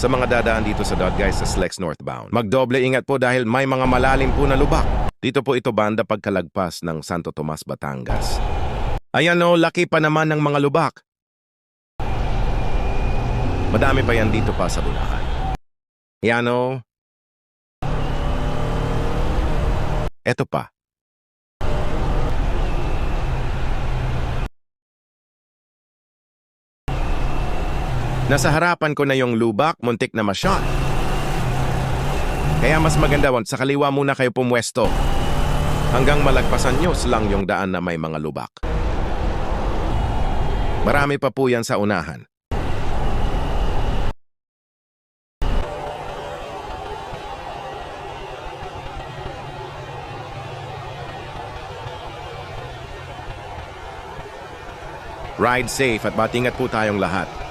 sa mga dadaan dito sa Dot Guys sa Slex Northbound. Magdoble ingat po dahil may mga malalim po na lubak. Dito po ito banda pagkalagpas ng Santo Tomas, Batangas. Ayan o, laki pa naman ng mga lubak. Madami pa yan dito pa sa Bulacan. Yan o. Eto pa. Nasa harapan ko na yung lubak, muntik na masyot. Kaya mas maganda sa kaliwa muna kayo pumwesto. Hanggang malagpasan nyo lang yung daan na may mga lubak. Marami pa po yan sa unahan. Ride safe at matingat po tayong lahat.